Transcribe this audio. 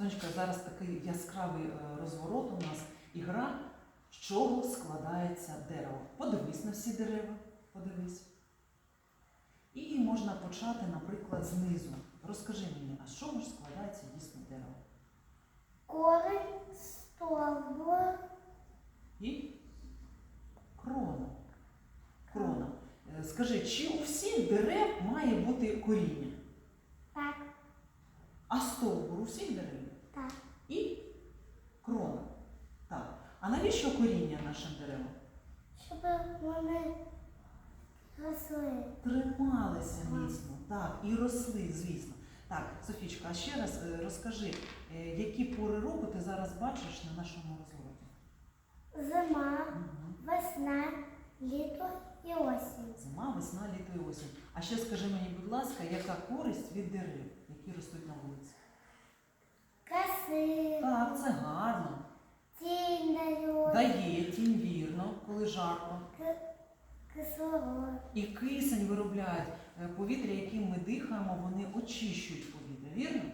Сонечка, зараз такий яскравий е, розворот у нас і гра, з чого складається дерево. Подивись на всі дерева, подивись. І можна почати, наприклад, знизу. Розкажи мені, а з чого ж складається дійсно дерево? Корень, стовбур, І крона. Крона. Е, Скажи, чи у всіх дерев має бути коріння? так, А стовбур у всіх дерев? Так. І крона. Так. А навіщо коріння нашим деревам? Щоб вони росли. Трималися міцно, так, і росли, звісно. Так, Софічка, а ще раз е, розкажи, е, які пори року ти зараз бачиш на нашому розвороті? Зима, Мгм. весна, літо і осінь. Зима, весна, літо і осінь. А ще скажи мені, будь ласка, яка користь від дерев, які ростуть Дає тінь вірно, коли жарко. І кисень виробляють Е, повітря, яким ми дихаємо, вони очищують повітря, вірно?